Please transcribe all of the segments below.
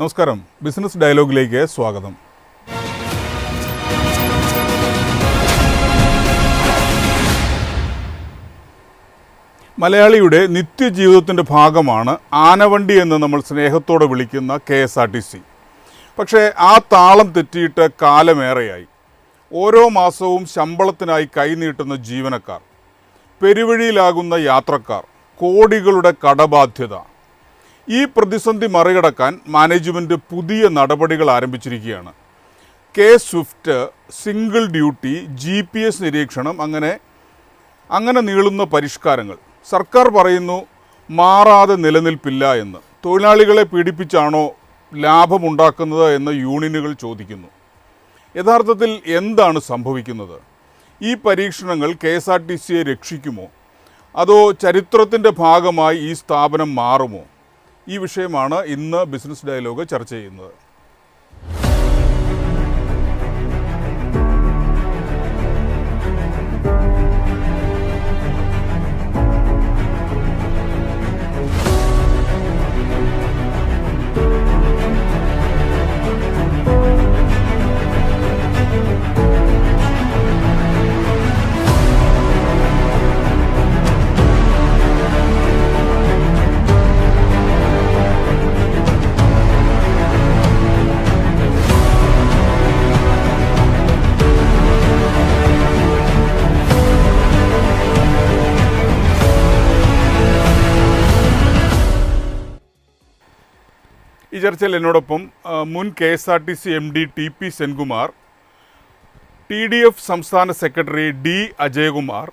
നമസ്കാരം. ബിസിനസ് ഡയലോഗിലേക്ക് സ്വാഗതം. മലയാളിയുടെ നിത്യജീവിതത്തിന്റെ ഭാഗമാണ് ആനവണ്ടി എന്ന് നമ്മൾ സ്നേഹത്തോടെ വിളിക്കുന്ന K S R T C. പക്ഷേ ആ താളം തെറ്റിയിട്ട് കാലമേറെയായി. ഓരോ മാസവും ശമ്പളത്തിനായി കൈനീട്ടുന്ന ജീവനക്കാർ പെരുവഴിയിലാകുന്ന യാത്രക്കാർ കോടികളുടെ കടബാധ്യത. ഈ പ്രതിസന്ധി മറികടക്കാൻ മാനേജ്മെന്റ് പുതിയ നടപടികൾ ആരംഭിച്ചിരിക്കുകയാണ്. K swift single duty G P S നിരീക്ഷണം അങ്ങനെ അങ്ങനെ നീളുന്ന പരിഷ്കാരങ്ങൾ. സർക്കാർ പറയുന്നു മാറാതെ നിലനിൽപ്പില്ല എന്ന്. തൊഴിലാളികളെ പീഡിപ്പിച്ചാണോ ലാഭമുണ്ടാക്കുന്നത് എന്ന് യൂണിയനുകൾ ചോദിക്കുന്നു. യഥാർത്ഥത്തിൽ എന്താണ് സംഭവിക്കുന്നത്? ഈ പരീക്ഷണങ്ങൾ കെ എസ് ആർ ടി സിയെ രക്ഷിക്കുമോ? അതോ ചരിത്രത്തിന്റെ ഭാഗമായി ഈ സ്ഥാപനം മാറുമോ? ഈ വിഷയമാണ് ഇന്ന് ബിസിനസ് ഡയലോഗ് ചർച്ച ചെയ്യുന്നത്. ചർച്ചയിൽ എന്നോടൊപ്പം മുൻ K S R T C M D T P Senkumar T D F സംസ്ഥാന secretary D Ajayakumar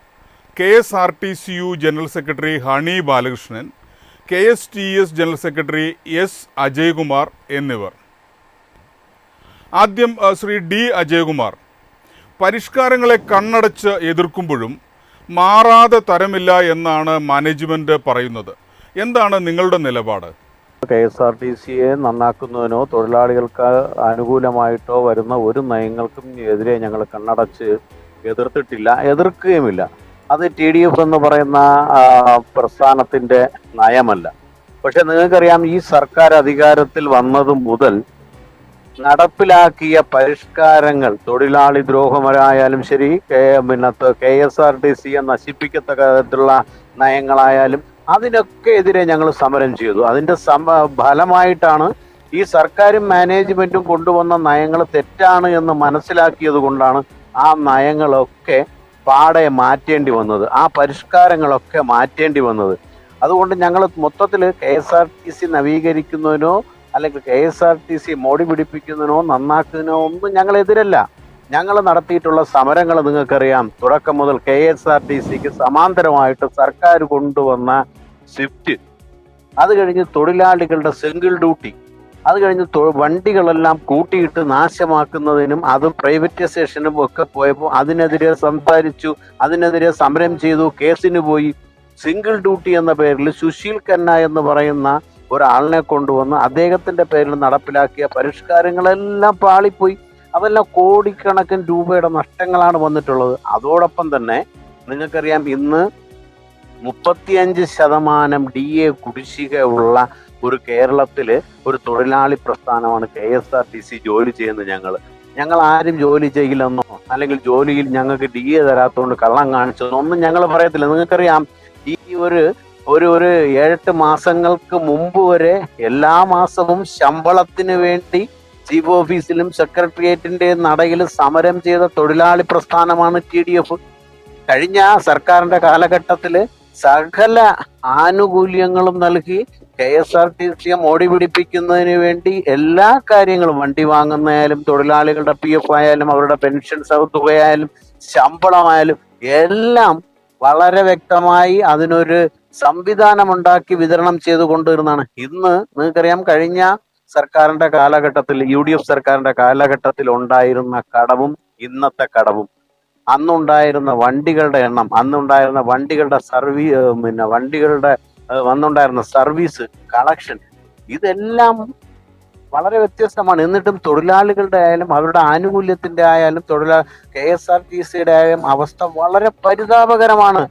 K S R T C U general secretary Honey Balakrishnan K S T S general secretary S Ajayakumar എന്നിവർ. ആദ്യം Shri D Ajayakumar. പരിഷ്കാരങ്ങളെ കണ്ണടച്ച് എതിർക്കുമ്പോഴും മാറാതെ തരമില്ല എന്നാണ് management പറയുന്നത്. എന്താണ് നിങ്ങളുടെ നിലപാട്? കെ എസ് ആർ ടി സിയെ നന്നാക്കുന്നതിനോ തൊഴിലാളികൾക്ക് അനുകൂലമായിട്ടോ വരുന്ന ഒരു നയങ്ങൾക്കും എതിരെ ഞങ്ങൾ കണ്ണടച്ച് എതിർത്തിട്ടില്ല എതിർക്കുകയുമില്ല. അത് ടി ഡി എഫ് എന്ന് പറയുന്ന പ്രസ്ഥാനത്തിന്റെ നയമല്ല. പക്ഷെ നിങ്ങൾക്കറിയാം ഈ സർക്കാർ അധികാരത്തിൽ വന്നത് മുതൽ നടപ്പിലാക്കിയ പരിഷ്കാരങ്ങൾ തൊഴിലാളി ദ്രോഹമരായാലും ശരി പിന്നെ കെ എസ് ആർ ടി സിയെ നശിപ്പിക്കത്തക്ക തരത്തിലുള്ള നയങ്ങളായാലും അതിനൊക്കെ എതിരെ ഞങ്ങൾ സമരം ചെയ്തു. അതിന്റെ സമ ഫലമായിട്ടാണ് ഈ സർക്കാരും മാനേജ്മെന്റും കൊണ്ടുവന്ന നയങ്ങൾ തെറ്റാണ് എന്ന് മനസ്സിലാക്കിയത് കൊണ്ടാണ് ആ നയങ്ങളൊക്കെ പാടെ മാറ്റേണ്ടി വന്നത്. ആ പരിഷ്കാരങ്ങളൊക്കെ മാറ്റേണ്ടി വന്നത്. അതുകൊണ്ട് ഞങ്ങൾ മൊത്തത്തിൽ K S R T C നവീകരിക്കുന്നതിനോ അല്ലെങ്കിൽ K S R T C മോടി പിടിപ്പിക്കുന്നതിനോ നന്നാക്കുന്നതിനോ ഒന്നും ഞങ്ങൾ എതിരല്ല ഞങ്ങൾ നടത്തിയിട്ടുള്ള സമരങ്ങൾ നിങ്ങൾക്കറിയാം. തുടക്കം മുതൽ കെ എസ് ആർ ടി സിക്ക് സമാന്തരമായിട്ട് സർക്കാർ കൊണ്ടുവന്ന സ്വിഫ്റ്റ്. അത് കഴിഞ്ഞ് തൊഴിലാളികളുടെ സിംഗിൾ ഡ്യൂട്ടി അത് കഴിഞ്ഞ് വണ്ടികളെല്ലാം കൂട്ടിയിട്ട് നാശമാക്കുന്നതിനും അതും പ്രൈവറ്റൈസേഷനും ഒക്കെ പോയപ്പോൾ അതിനെതിരെ സംസാരിച്ചു അതിനെതിരെ സമരം ചെയ്തു കേസിന് പോയി. സിംഗിൾ ഡ്യൂട്ടി എന്ന പേരിൽ സുശീൽ ഖന്ന എന്ന് പറയുന്ന ഒരാളിനെ കൊണ്ടുവന്ന് അദ്ദേഹത്തിന്റെ പേരിൽ നടപ്പിലാക്കിയ പരിഷ്കാരങ്ങളെല്ലാം പാളിപ്പോയി. അതെല്ലാം കോടിക്കണക്കിന് രൂപയുടെ നഷ്ടങ്ങളാണ് വന്നിട്ടുള്ളത്. അതോടൊപ്പം തന്നെ നിങ്ങൾക്കറിയാം ഇന്ന് മുപ്പത്തിയഞ്ച് ശതമാനം ഡി എ കുടിശ്ശിക ഉള്ള ഒരു കേരളത്തിൽ ഒരു തൊഴിലാളി പ്രസ്ഥാനമാണ് K S R T C ജോലി ചെയ്യുന്നത് ഞങ്ങൾ ഞങ്ങൾ ആരും ജോലി ചെയ്യില്ലെന്നോ അല്ലെങ്കിൽ ജോലിയിൽ ഞങ്ങൾക്ക് ഡി എ തരാത്തതുകൊണ്ട് കള്ളം കാണിച്ചതെന്നോ ഒന്നും ഞങ്ങൾ പറയത്തില്ല. നിങ്ങൾക്കറിയാം ഈ ഒരു ഒരു ഒരു ഏഴെട്ട് മാസങ്ങൾക്ക് മുമ്പ് വരെ എല്ലാ മാസവും ശമ്പളത്തിന് വേണ്ടി ചീഫ് ഓഫീസിലും സെക്രട്ടേറിയറ്റിന്റെ നടയിലും സമരം ചെയ്ത തൊഴിലാളി പ്രസ്ഥാനമാണ് ടി ഡി എഫ്. കഴിഞ്ഞ സർക്കാരിന്റെ കാലഘട്ടത്തിൽ സകല ആനുകൂല്യങ്ങളും നൽകി കെ എസ് ആർ ടി സിയെ മോടി പിടിപ്പിക്കുന്നതിന് വേണ്ടി എല്ലാ കാര്യങ്ങളും വണ്ടി വാങ്ങുന്നതായാലും തൊഴിലാളികളുടെ പി എഫ് ആയാലും അവരുടെ പെൻഷൻ തുകയായാലും ശമ്പളമായാലും എല്ലാം വളരെ വ്യക്തമായി അതിനൊരു സംവിധാനമുണ്ടാക്കി വിതരണം ചെയ്തു കൊണ്ടുവരുന്നതാണ് ഇന്ന് നിങ്ങൾക്കറിയാം കഴിഞ്ഞ സർക്കാരിന്റെ കാലഘട്ടത്തിൽ യു ഡി എഫ് സർക്കാരിന്റെ കാലഘട്ടത്തിൽ ഉണ്ടായിരുന്ന കടവും ഇന്നത്തെ കടവും. അന്നുണ്ടായിരുന്ന വണ്ടികളുടെ എണ്ണം അന്നുണ്ടായിരുന്ന വണ്ടികളുടെ സർവീ പിന്നെ വണ്ടികളുടെ വന്നുണ്ടായിരുന്ന സർവീസ് കളക്ഷൻ ഇതെല്ലാം വളരെ വ്യത്യസ്തമാണ്. എന്നിട്ടും തൊഴിലാളികളുടെ ആയാലും അവരുടെ ആനുകൂല്യത്തിന്റെ ആയാലും തൊഴിലാ കെ എസ് ആർ ടി സിയുടെ ആയാലും അവസ്ഥ വളരെ പരിതാപകരമാണ്.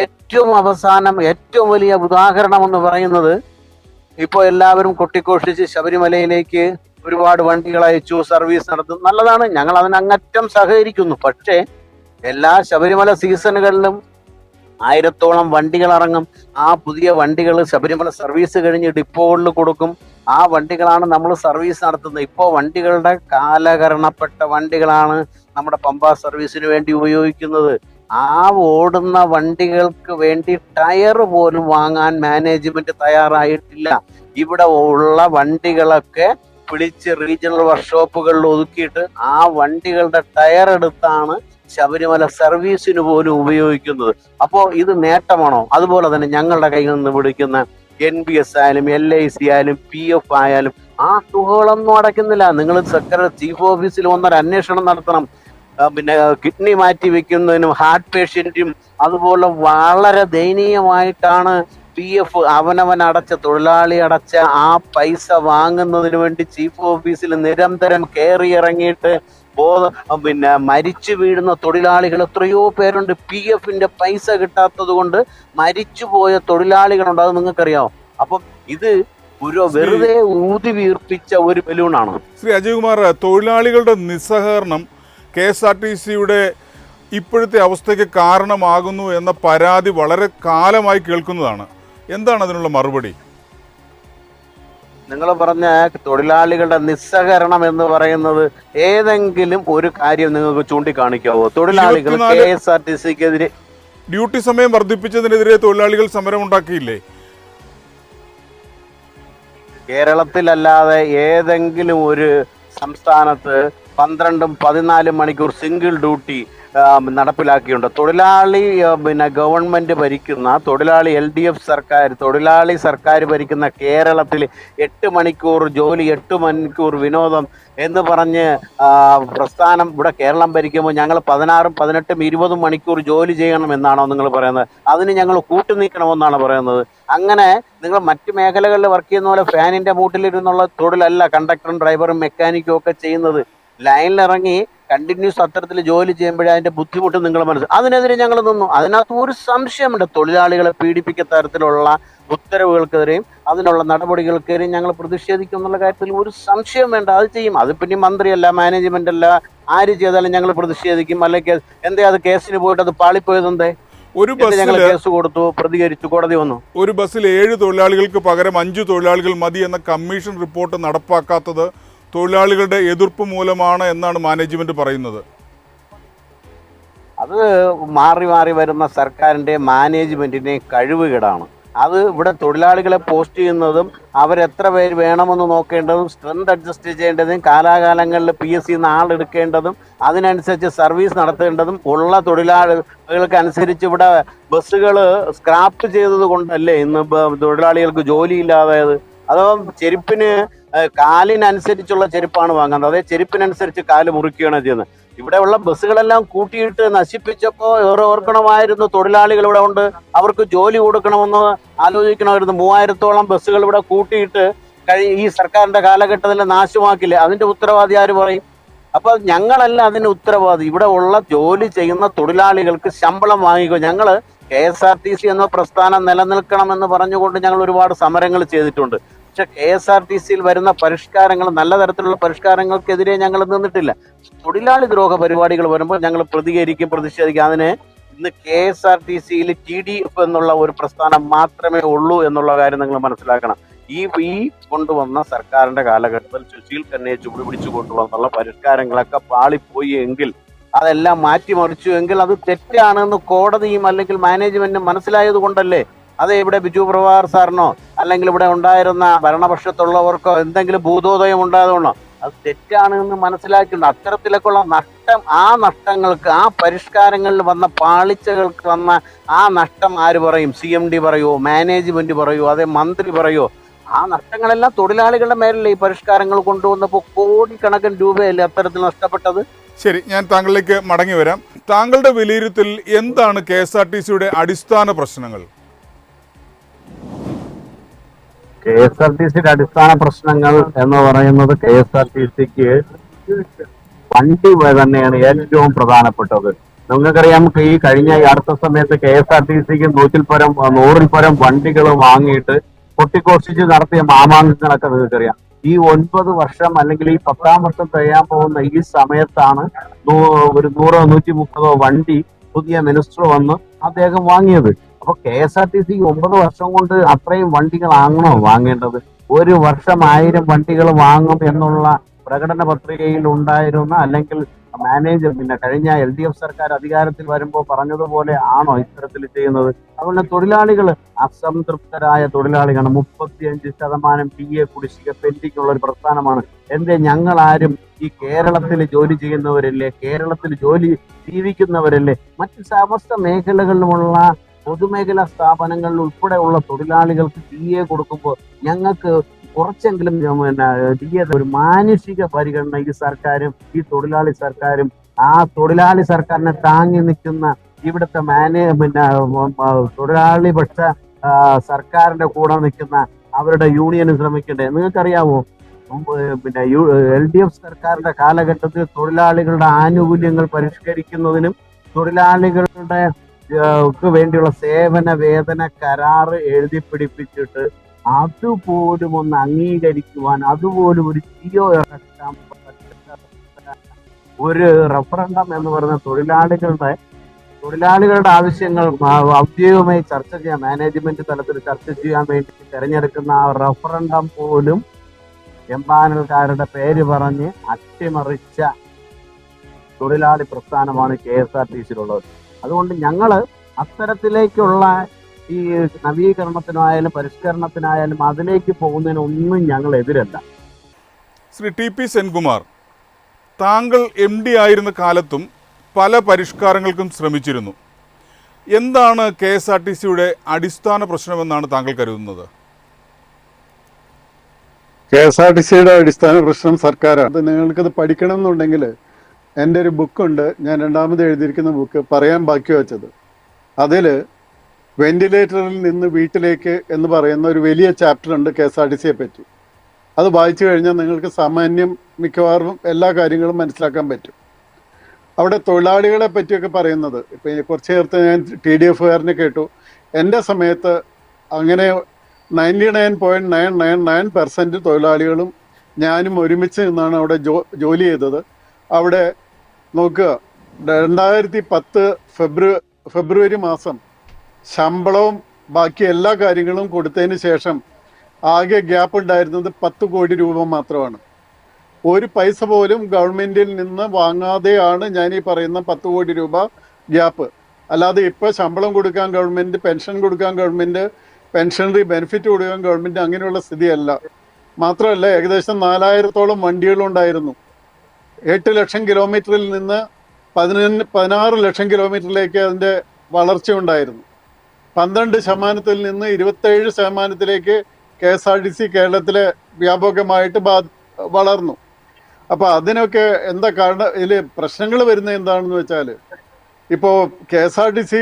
ഏറ്റവും അവസാനം ഏറ്റവും വലിയ ഉദാഹരണം എന്ന് പറയുന്നത് ഇപ്പോൾ എല്ലാവരും കൊട്ടിഘോഷിച്ച് ശബരിമലയിലേക്ക് ഒരുപാട് വണ്ടികൾ അയച്ചു സർവീസ് നടത്തും. നല്ലതാണ് ഞങ്ങൾ അതിനങ്ങറ്റം സഹകരിക്കുന്നു. പക്ഷേ എല്ലാ ശബരിമല സീസണുകളിലും ആയിരത്തോളം വണ്ടികൾ ഇറങ്ങും. ആ പുതിയ വണ്ടികൾ ശബരിമല സർവീസ് കഴിഞ്ഞ് ഡിപ്പോകളിൽ കൊടുക്കും. ആ വണ്ടികളാണ് നമ്മൾ സർവീസ് നടത്തുന്നത്. ഇപ്പോൾ വണ്ടികളുടെ കാലകരണപ്പെട്ട വണ്ടികളാണ് നമ്മുടെ പമ്പ സർവീസിന് വേണ്ടി ഉപയോഗിക്കുന്നത്. ആ ഓടുന്ന വണ്ടികൾക്ക് വേണ്ടി ടയർ പോലും വാങ്ങാൻ മാനേജ്മെന്റ് തയ്യാറായിട്ടില്ല. ഇവിടെ ഉള്ള വണ്ടികളൊക്കെ പിടിച്ച് റീജിയണൽ വർക്ക്ഷോപ്പുകളിൽ ഒതുക്കിയിട്ട് ആ വണ്ടികളുടെ ടയർ എടുത്താണ് ശബരിമല സർവീസിന് പോലും ഉപയോഗിക്കുന്നത്. അപ്പോ ഇത് നേട്ടമാണോ? അതുപോലെ തന്നെ ഞങ്ങളുടെ കയ്യിൽ നിന്ന് വിളിക്കുന്ന എൻ ബി എസ് ആയാലും എൽ ഐ സി ആയാലും പി എഫ് ആയാലും ആ തുകകളൊന്നും അടയ്ക്കുന്നില്ല. നിങ്ങൾ സെക്രട്ടറി ചീഫ് ഓഫീസിൽ വന്നൊരു അന്വേഷണം നടത്തണം. പിന്നെ കിഡ്നി മാറ്റി വെക്കുന്നതിനും ഹാർട്ട് പേഷ്യന്റും അതുപോലെ വളരെ ദയനീയമായിട്ടാണ് പി എഫ് അവനവൻ അടച്ച തൊഴിലാളി അടച്ച ആ പൈസ വാങ്ങുന്നതിന് വേണ്ടി ചീഫ് ഓഫീസിൽ നിരന്തരം കയറി ഇറങ്ങിയിട്ട് ബോധ. പിന്നെ മരിച്ചു വീഴുന്ന തൊഴിലാളികൾ എത്രയോ പേരുണ്ട്. പി എഫിന്റെ പൈസ കിട്ടാത്തത് കൊണ്ട് മരിച്ചുപോയ തൊഴിലാളികളുണ്ട്. അത് നിങ്ങൾക്കറിയാമോ? അപ്പം ഇത് ഒരു വെറുതെ ഊതി വീർപ്പിച്ച ഒരു ബലൂണാണ്. ശ്രീ അജയ്കുമാർ തൊഴിലാളികളുടെ നിസ്സഹകരണം കെ എസ് ആർ ടി സിയുടെ ഇപ്പോഴത്തെ അവസ്ഥയ്ക്ക് കാരണമാകുന്നു എന്ന പരാതി വളരെ കാലമായി കേൾക്കുന്നതാണ്. എന്താണ് അതിനുള്ള മറുപടി? നിങ്ങൾ പറഞ്ഞ തൊഴിലാളികളുടെ നിസ്സഹകരണം എന്ന് പറയുന്നത് ഏതെങ്കിലും ഒരു കാര്യം നിങ്ങൾക്ക് ചൂണ്ടിക്കാണിക്കാവോ? തൊഴിലാളികൾ കെ എസ് ആർ ടി സിക്കെതിരെ ഡ്യൂട്ടി സമയം വർദ്ധിപ്പിച്ചതിനെതിരെ തൊഴിലാളികൾ സമരം ഉണ്ടാക്കിയില്ലേ കേരളത്തിലല്ലാതെ ഏതെങ്കിലും ഒരു സംസ്ഥാനത്ത് പന്ത്രണ്ടും പതിനാലും മണിക്കൂർ സിംഗിൾ ഡ്യൂട്ടി നടപ്പിലാക്കിയുണ്ട് തൊഴിലാളി പിന്നെ ഗവൺമെന്റ് ഭരിക്കുന്ന തൊഴിലാളി എൽ ഡി എഫ് സർക്കാർ തൊഴിലാളി സർക്കാർ ഭരിക്കുന്ന കേരളത്തിൽ എട്ട് മണിക്കൂർ ജോലി എട്ട് മണിക്കൂർ വിനോദം എന്ന് പറഞ്ഞ് പ്രസ്ഥാനം ഇവിടെ കേരളം ഭരിക്കുമ്പോൾ ഞങ്ങൾ പതിനാറും പതിനെട്ടും ഇരുപതും മണിക്കൂർ ജോലി ചെയ്യണം എന്നാണോ നിങ്ങൾ പറയുന്നത്? അതിന് ഞങ്ങൾ കൂട്ടുനിൽക്കണമെന്നാണ് പറയുന്നത്. അങ്ങനെ നിങ്ങൾ മറ്റ് മേഖലകളിൽ വർക്ക് ചെയ്യുന്ന പോലെ ഫാനിന്റെ മൂട്ടിലിരുന്നുള്ള തൊഴിലല്ല കണ്ടക്ടറും ഡ്രൈവറും മെക്കാനിക്കും ഒക്കെ ചെയ്യുന്നത്. ലൈനിലിറങ്ങി കണ്ടിന്യൂസ് അത്തരത്തിൽ ജോലി ചെയ്യുമ്പോഴേ അതിന്റെ ബുദ്ധിമുട്ട് നിങ്ങൾ മനസ്സിൽ അതിനെതിരെ ഞങ്ങൾ നിന്നു. അതിനകത്ത് ഒരു സംശയമുണ്ട്. തൊഴിലാളികളെ പീഡിപ്പിക്കുന്ന തരത്തിലുള്ള ഉത്തരവുകൾക്കെതിരെയും അതിനുള്ള നടപടികൾക്കെതിരെയും ഞങ്ങൾ പ്രതിഷേധിക്കും എന്നുള്ള കാര്യത്തിൽ ഒരു സംശയം വേണ്ട. അത് ചെയ്യും. അത് പിന്നെ മന്ത്രിയല്ല മാനേജ്മെന്റ് അല്ല ആര് ചെയ്താലും ഞങ്ങൾ പ്രതിഷേധിക്കും. അല്ലെങ്കിൽ എന്തേ അത് കേസിന് പോയിട്ട് അത് പാളിപ്പോയതെന്തേ ഒരു ബസ്സിൽ കേസ് കൊടുത്തു പ്രതികരിച്ചു കോടതി വന്നു. ഒരു ബസ്സിൽ ഏഴ് തൊഴിലാളികൾക്ക് പകരം അഞ്ച് തൊഴിലാളികൾ മതി എന്ന കമ്മീഷൻ റിപ്പോർട്ട് നടപ്പാക്കാത്തത് തൊഴിലാളികളുടെ എതിർപ്പ് മൂലമാണ് എന്നാണ് മാനേജ്മെന്റ് പറയുന്നത്. അത് മാറി മാറി വരുന്ന സർക്കാരിന്റെ മാനേജ്മെന്റിന്റെ കഴിവുകേടാണ്. അത് ഇവിടെ തൊഴിലാളികളെ പോസ്റ്റ് ചെയ്യുന്നതും അവരെത്ര പേര് വേണമെന്ന് നോക്കേണ്ടതും സ്ട്രെങ്ത് അഡ്ജസ്റ്റ് ചെയ്യേണ്ടതും കാലാകാലങ്ങളിൽ പി എസ് സിന്ന് ആളെടുക്കേണ്ടതും അതിനനുസരിച്ച് സർവീസ് നടത്തേണ്ടതും ഉള്ള തൊഴിലാളികൾക്ക് അനുസരിച്ച് ഇവിടെ ബസ്സുകൾ സ്ക്രാപ്പ് ചെയ്തത് കൊണ്ടല്ലേ ഇന്ന് തൊഴിലാളികൾക്ക് ജോലിയില്ലാതായത്? അതോ ചെരുപ്പിന് കാലിനനുസരിച്ചുള്ള ചെരുപ്പാണ് വാങ്ങുന്നത്. അതായത് ചെരുപ്പിനനുസരിച്ച് കാൽ മുറിക്കുകയാണ് ചെയ്യുന്നത്. ഇവിടെയുള്ള ബസ്സുകളെല്ലാം കൂട്ടിയിട്ട് നശിപ്പിച്ചപ്പോൾ ഓർക്കണമായിരുന്നു തൊഴിലാളികൾ ഇവിടെ ഉണ്ട്. അവർക്ക് ജോലി കൊടുക്കണമെന്ന് ആലോചിക്കണമായിരുന്നു. മൂവായിരത്തോളം ബസ്സുകൾ ഇവിടെ കൂട്ടിയിട്ട് കഴി ഈ സർക്കാരിന്റെ കാലഘട്ടത്തിൽ നാശമാക്കില്ലേ? അതിന്റെ ഉത്തരവാദി ആര് പറയും? അപ്പൊ ഞങ്ങളല്ല അതിന് ഉത്തരവാദി. ഇവിടെ ഉള്ള ജോലി ചെയ്യുന്ന തൊഴിലാളികൾക്ക് ശമ്പളം വാങ്ങിക്കോ. ഞങ്ങൾ K S R T C എന്ന പ്രസ്ഥാനം നിലനിൽക്കണമെന്ന് പറഞ്ഞുകൊണ്ട് ഞങ്ങൾ ഒരുപാട് സമരങ്ങൾ ചെയ്തിട്ടുണ്ട്. പക്ഷെ കെ എസ് ആർ ടി സിയിൽ വരുന്ന പരിഷ്കാരങ്ങൾ നല്ല തരത്തിലുള്ള പരിഷ്കാരങ്ങൾക്കെതിരെ ഞങ്ങൾ നിന്നിട്ടില്ല. തൊഴിലാളി ദ്രോഹ പരിപാടികൾ വരുമ്പോൾ ഞങ്ങൾ പ്രതികരിക്കും പ്രതിഷേധിക്കും. അതിന് ഇന്ന് കെ എസ് ആർ ടി സിയിൽ ടി ഡി എഫ് എന്നുള്ള ഒരു പ്രസ്ഥാനം മാത്രമേ ഉള്ളൂ എന്നുള്ള കാര്യം നിങ്ങൾ മനസ്സിലാക്കണം. ഈ ഈ കൊണ്ടുവന്ന സർക്കാരിന്റെ കാലഘട്ടത്തിൽ സുശീൽ കന്നയെ ചുവടുപിടിച്ചു കൊണ്ടുവന്നുള്ള പരിഷ്കാരങ്ങളൊക്കെ പാളിപ്പോയി എങ്കിൽ അതെല്ലാം മാറ്റിമറിച്ചു എങ്കിൽ അത് തെറ്റാണെന്ന് കോടതിയും അല്ലെങ്കിൽ മാനേജ്മെന്റും മനസ്സിലായത് കൊണ്ടല്ലേ? അത് ഇവിടെ ബിജു പ്രഭാകർ സാറിനോ അല്ലെങ്കിൽ ഇവിടെ ഉണ്ടായിരുന്ന ഭരണപക്ഷത്തുള്ളവർക്കോ എന്തെങ്കിലും ഭൂതോദയം ഉണ്ടായതുകൊണ്ടോ? അത് തെറ്റാണ് എന്ന് മനസ്സിലാക്കിയിട്ടുണ്ട്. അത്തരത്തിലൊക്കെയുള്ള നഷ്ടം ആ നഷ്ടങ്ങൾക്ക് ആ പരിഷ്കാരങ്ങളിൽ വന്ന പാളിച്ചകൾക്ക് വന്ന ആ നഷ്ടം ആര് പറയും? സി എം ഡി പറയോ? മാനേജ്മെന്റ് പറയോ? അതേ മന്ത്രി പറയോ? ആ നഷ്ടങ്ങളെല്ലാം തൊഴിലാളികളുടെ മേലല്ലേ ഈ പരിഷ്കാരങ്ങൾ കൊണ്ടുവന്നപ്പോൾ കോടിക്കണക്കിന് രൂപയല്ലേ അത്തരത്തിൽ നഷ്ടപ്പെട്ടത്? ശരി ഞാൻ താങ്കളിലേക്ക് മടങ്ങി വരാം. താങ്കളുടെ വിലയിരുത്തൽ എന്താണ് കെ എസ് ആർ ടി സിയുടെ അടിസ്ഥാന പ്രശ്നങ്ങൾ? കെ എസ് ആർ ടി സിയുടെ അടിസ്ഥാന പ്രശ്നങ്ങൾ എന്ന് പറയുന്നത് കെ എസ് ആർ ടി സിക്ക് വണ്ടി തന്നെയാണ് ഏറ്റവും പ്രധാനപ്പെട്ടത്. നിങ്ങൾക്കറിയാം ഈ കഴിഞ്ഞ അടുത്ത സമയത്ത് കെ എസ് ആർ ടി സിക്ക് നൂറ്റിൽ പരം നൂറിൽ പരം വണ്ടികൾ വാങ്ങിയിട്ട് പൊട്ടിക്കോഷിച്ച് നടത്തിയ മാമാങ്കങ്ങളൊക്കെ നിങ്ങൾക്കറിയാം. ഈ ഒൻപത് വർഷം അല്ലെങ്കിൽ ഈ പത്താം വർഷം കഴിയാൻ പോകുന്ന ഈ സമയത്താണ് ഒരു നൂറോ നൂറ്റി മുപ്പതോ വണ്ടി പുതിയ മിനിസ്റ്റർ വന്ന് അദ്ദേഹം വാങ്ങിയത്. അപ്പൊ K S R T C ഒമ്പത് വർഷം കൊണ്ട് അത്രയും വണ്ടികളാണോ വാങ്ങേണ്ടത്? ഒരു വർഷം ആയിരം വണ്ടികൾ വാങ്ങും എന്നുള്ള പ്രകടന പത്രികയിൽ ഉണ്ടായിരുന്ന അല്ലെങ്കിൽ മാനേജർ പിന്നെ കഴിഞ്ഞ എൽ ഡി എഫ് സർക്കാർ അധികാരത്തിൽ വരുമ്പോൾ പറഞ്ഞതുപോലെ ആണോ ഇത്തരത്തിൽ ചെയ്യുന്നത്? അതുപോലെ തൊഴിലാളികൾ അസംതൃപ്തരായ തൊഴിലാളികളാണ്. മുപ്പത്തിയഞ്ച് ശതമാനം പി എ കുടിശ്ശിക പെൻഡിംഗ് ഒരു പ്രസ്ഥാനമാണ്. എന്റെ ഞങ്ങൾ ആരും ഈ കേരളത്തിൽ ജോലി ചെയ്യുന്നവരല്ലേ? കേരളത്തിൽ ജോലി ജീവിക്കുന്നവരല്ലേ? മറ്റ് സമസ്ത മേഖലകളിലുമുള്ള പൊതുമേഖലാ സ്ഥാപനങ്ങളിൽ ഉൾപ്പെടെയുള്ള തൊഴിലാളികൾക്ക് ഡി എ കൊടുക്കുമ്പോൾ ഞങ്ങൾക്ക് കുറച്ചെങ്കിലും പിന്നെ ഡി എ ഒരു മാനുഷിക പരിഗണന ഈ സർക്കാരും ഈ തൊഴിലാളി സർക്കാരും ആ തൊഴിലാളി സർക്കാരിനെ താങ്ങി നിൽക്കുന്ന ഇവിടുത്തെ മാനേ പിന്നെ തൊഴിലാളി പക്ഷ സർക്കാരിന്റെ കൂടെ നിൽക്കുന്ന അവരുടെ യൂണിയന് ശ്രമിക്കണ്ടേ? നിങ്ങൾക്കറിയാവോ? പിന്നെ യു എൽ ഡി എഫ് സർക്കാരിന്റെ കാലഘട്ടത്തിൽ തൊഴിലാളികളുടെ ആനുകൂല്യങ്ങൾ പരിഷ്കരിക്കുന്നതിനും തൊഴിലാളികളുടെ വേണ്ടിയുള്ള സേവന വേതന കരാറ് എഴുതി പിടിപ്പിച്ചിട്ട് അതുപോലും ഒന്ന് അംഗീകരിക്കുവാൻ അതുപോലും ഒരു ജിയോ ഇറക്കാൻ ഒരു റഫറണ്ടം എന്ന് പറയുന്ന തൊഴിലാളികളുടെ തൊഴിലാളികളുടെ ആവശ്യങ്ങൾ ഔദ്യോഗികമായി ചർച്ച ചെയ്യാൻ മാനേജ്മെന്റ് തലത്തിൽ ചർച്ച ചെയ്യാൻ വേണ്ടി തിരഞ്ഞെടുക്കുന്ന ആ റഫറണ്ടം പോലും എംപാനൽക്കാരുടെ പേര് പറഞ്ഞ് അട്ടിമറിച്ച തൊഴിലാളി പ്രസ്ഥാനമാണ് കെ എസ് ആർ ടി സിയിലുള്ളത്. അതുകൊണ്ട് ഞങ്ങൾ അത്തരത്തിലേക്കുള്ള ഈ നവീകരണത്തിനായാലും പരിഷ്കരണത്തിനായാലും അതിലേക്ക് പോകുന്നതിന് ഒന്നും ഞങ്ങൾ എതിരല്ല ശ്രീ ടി പി സെൻകുമാർ താങ്കൾ എം ഡി ആയിരുന്ന കാലത്തും പല പരിഷ്കാരങ്ങൾക്കും ശ്രമിച്ചിരുന്നു. എന്താണ് കെ എസ് ആർ ടി സിയുടെ അടിസ്ഥാന പ്രശ്നമെന്നാണ് താങ്കൾ കരുതുന്നത്? കെ എസ് ആർ ടി സിയുടെ അടിസ്ഥാന പ്രശ്നം സർക്കാരാണ്. അത് നിങ്ങൾക്കത് പഠിക്കണം എന്നുണ്ടെങ്കിൽ എന്റെ ഒരു ബുക്കുണ്ട്. ഞാൻ രണ്ടാമത് എഴുതിയിരിക്കുന്ന ബുക്ക് പറയാൻ ബാക്കി വെച്ചത്. അതിൽ വെന്റിലേറ്ററിൽ നിന്ന് വീട്ടിലേക്ക് എന്ന് പറയുന്ന ഒരു വലിയ ചാപ്റ്റർ ഉണ്ട് കെ എസ് ആർ ടി സിയെ പറ്റി. അത് വായിച്ചു കഴിഞ്ഞാൽ നിങ്ങൾക്ക് സാമാന്യം മിക്കവാറും എല്ലാ കാര്യങ്ങളും മനസ്സിലാക്കാൻ പറ്റും. അവിടെ തൊഴിലാളികളെ പറ്റിയൊക്കെ പറയുന്നത് ഇപ്പം കുറച്ച് നേരത്തെ ഞാൻ ടി ഡി എഫുകാരനെ കേട്ടു. എന്റെ സമയത്ത് അങ്ങനെ ninety nine point nine nine nine percent തൊഴിലാളികളും ഞാനും ഒരുമിച്ച് നിന്നാണ് അവിടെ ജോലി ചെയ്തത്. അവിടെ നോക്കുക രണ്ടായിരത്തി പത്ത് ഫെബ്രുവരി ഫെബ്രുവരി മാസം ശമ്പളവും ബാക്കി എല്ലാ കാര്യങ്ങളും കൊടുത്തതിന് ശേഷം ആകെ ഗ്യാപ്പ് ഉണ്ടായിരുന്നത് പത്ത് കോടി രൂപ മാത്രമാണ്. ഒരു പൈസ പോലും ഗവൺമെന്റിൽ നിന്ന് വാങ്ങാതെയാണ് ഞാൻ ഈ പറയുന്ന പത്ത് കോടി രൂപ ഗ്യാപ്പ്. അല്ലാതെ ഇപ്പോൾ ശമ്പളം കൊടുക്കാൻ ഗവൺമെന്റ് പെൻഷൻ കൊടുക്കാൻ ഗവൺമെന്റ് പെൻഷനറി ബെനിഫിറ്റ് കൊടുക്കാൻ ഗവൺമെന്റ് അങ്ങനെയുള്ള സ്ഥിതിയല്ല. മാത്രമല്ല ഏകദേശം നാലായിരത്തോളം വണ്ടികളുണ്ടായിരുന്നു. എട്ട് ലക്ഷം കിലോമീറ്ററിൽ നിന്ന് പതിനൊന്ന് പതിനാറ് ലക്ഷം കിലോമീറ്ററിലേക്ക് അതിന്റെ വളർച്ച ഉണ്ടായിരുന്നു. പന്ത്രണ്ട് ശതമാനത്തിൽ നിന്ന് ഇരുപത്തേഴ് ശതമാനത്തിലേക്ക് K S R T C കേരളത്തിലെ വ്യാപകമായിട്ട് ബാ വളർന്നു. അപ്പോൾ അതിനൊക്കെ എന്താ കാരണം ഇതിൽ പ്രശ്നങ്ങൾ വരുന്നത് എന്താണെന്ന് വെച്ചാൽ ഇപ്പോൾ K S R T C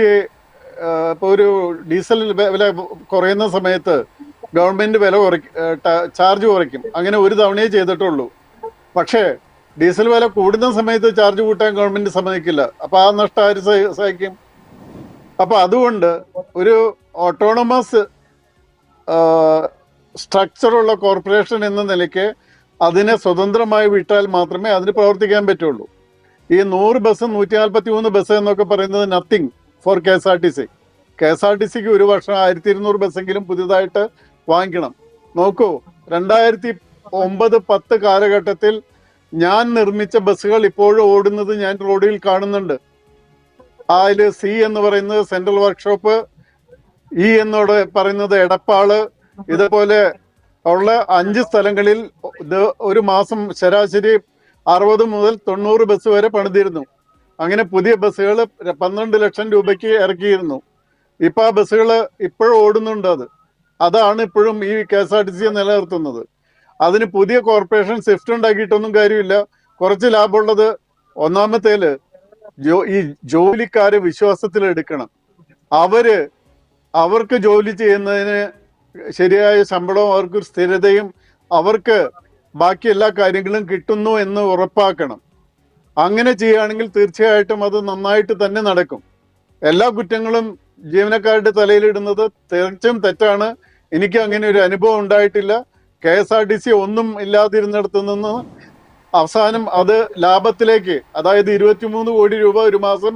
ഇപ്പോൾ ഒരു ഡീസൽ വില കുറയുന്ന സമയത്ത് ഗവൺമെന്റ് വില കുറയ്ക്കും ചാർജ് കുറയ്ക്കും. അങ്ങനെ ഒരു തവണയേ ചെയ്തിട്ടുള്ളൂ. പക്ഷേ ഡീസൽ വില കൂടുന്ന സമയത്ത് ചാർജ് കൂട്ടാൻ ഗവൺമെന്റ് സമ്മതിക്കില്ല. അപ്പൊ ആ നഷ്ടം ആര് സഹിക്കും? അപ്പൊ അതുകൊണ്ട് ഒരു ഓട്ടോണമസ് സ്ട്രക്ചറുള്ള കോർപ്പറേഷൻ എന്ന നിലയ്ക്ക് അതിനെ സ്വതന്ത്രമായി വിട്ടാൽ മാത്രമേ അതിന് പ്രവർത്തിക്കാൻ പറ്റുള്ളൂ. ഈ നൂറ് ബസ് നൂറ്റി നാൽപ്പത്തി മൂന്ന് ബസ് എന്നൊക്കെ പറയുന്നത് nothing for K S R T C K S R T സിക്ക് ഒരു വർഷം ആയിരത്തി ഇരുന്നൂറ് ബസ്സെങ്കിലും പുതിയതായിട്ട് വാങ്ങിക്കണം. നോക്കൂ രണ്ടായിരത്തി ഒമ്പത് പത്ത് കാലഘട്ടത്തിൽ ഞാൻ നിർമ്മിച്ച ബസ്സുകൾ ഇപ്പോഴും ഓടുന്നത് ഞാൻ റോഡിൽ കാണുന്നുണ്ട്. അതിൽ സി എന്ന് പറയുന്നത് സെൻട്രൽ വർക്ക്ഷോപ്പ് ഇ എന്നോട് പറയുന്നത് എടപ്പാൾ. ഇതുപോലെ ഉള്ള അഞ്ച് സ്ഥലങ്ങളിൽ ഒരു മാസം ശരാശരി അറുപത് മുതൽ തൊണ്ണൂറ് ബസ് വരെ പണിതിരുന്നു. അങ്ങനെ പുതിയ ബസ്സുകൾ പന്ത്രണ്ട് ലക്ഷം രൂപയ്ക്ക് ഇറക്കിയിരുന്നു. ഇപ്പൊ ആ ബസ്സുകൾ ഇപ്പോഴും ഓടുന്നുണ്ട് അത്. അതാണ് ഇപ്പോഴും ഈ കെ എസ് ആർ ടി സിയെ നിലനിർത്തുന്നത്. അതിന് പുതിയ കോർപ്പറേഷൻ സ്വിഫ്റ്റ് ഉണ്ടാക്കിയിട്ടൊന്നും കാര്യമില്ല. കുറച്ച് ലാഭമുള്ളത് ഒന്നാമത്തേൽ ജോ ഈ ജോലിക്കാരെ വിശ്വാസത്തിൽ എടുക്കണം. അവർ അവർക്ക് ജോലി ചെയ്യുന്നതിന് ശരിയായ ശമ്പളവും അവർക്ക് സ്ഥിരതയും അവർക്ക് ബാക്കി എല്ലാ കാര്യങ്ങളും കിട്ടുന്നു എന്ന് ഉറപ്പാക്കണം. അങ്ങനെ ചെയ്യുകയാണെങ്കിൽ തീർച്ചയായിട്ടും അത് നന്നായിട്ട് തന്നെ നടക്കും. എല്ലാ കുറ്റങ്ങളും ജീവനക്കാരുടെ തലയിലിടുന്നത് തീർച്ചയായും തെറ്റാണ്. എനിക്ക് അങ്ങനെ ഒരു അനുഭവം ഉണ്ടായിട്ടില്ല. K S R T C ഒന്നും ഇല്ലാതിരുന്നിടത്ത് നിന്ന് അവസാനം അത് ലാഭത്തിലേക്ക് അതായത് ഇരുപത്തിമൂന്ന് കോടി രൂപ ഒരു മാസം